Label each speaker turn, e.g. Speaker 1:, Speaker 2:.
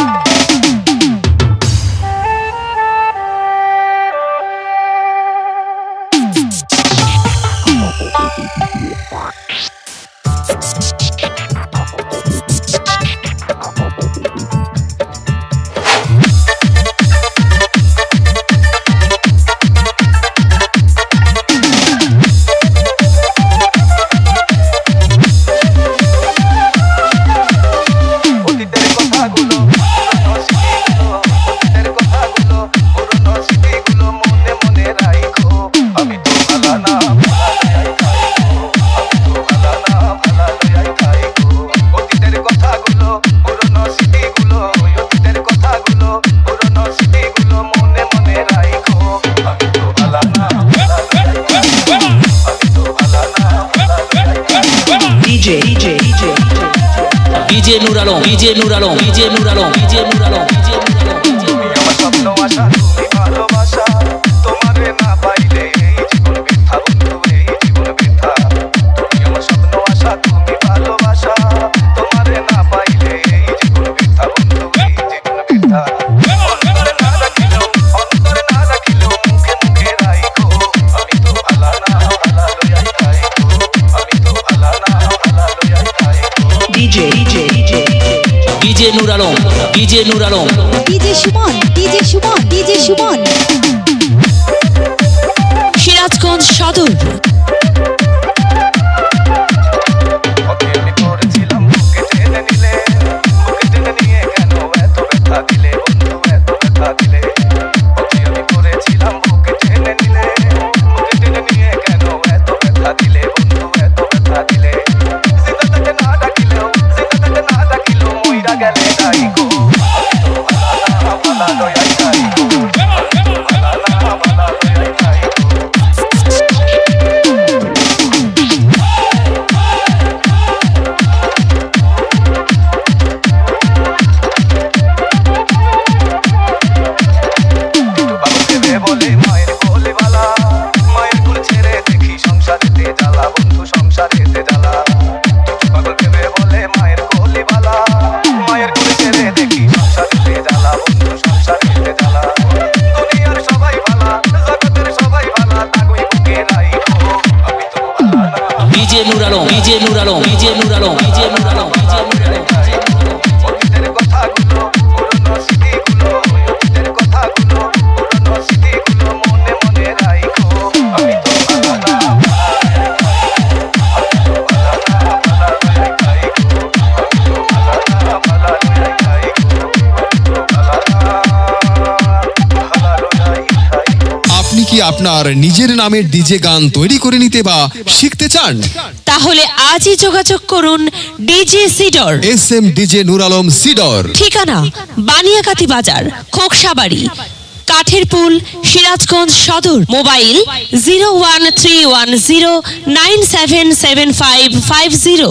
Speaker 1: Yeah.
Speaker 2: DJ Nur Alam DJ Nur Alam DJ Nur Alam DJ Nur Alam DJ Nur Alam
Speaker 3: DJ Nur Alam ভালোবাসা
Speaker 2: DJ Nur Alam DJ Nur Alam.
Speaker 4: DJ Suman DJ Suman DJ Suman.
Speaker 5: Sirajganj Sadar.
Speaker 3: Bye.
Speaker 2: DJ Nur Alam DJ Nur Alam DJ Nur Alam DJ Nur Alam
Speaker 6: আপনার নিজের নামের DJ গান তৈরি করে নিতে বা শিখতে চান?
Speaker 5: তাহলে আজই যোগাযোগ করুন DJ Sidr.
Speaker 6: S M DJ Nur Alam Sidr.
Speaker 5: ঠিকানা বানিয়াকাতি বাজার খোকসাবাড়ি কাঠের পুল Sirajganj Sadar. Mobile zero one three one zero nine seven seven five five zero.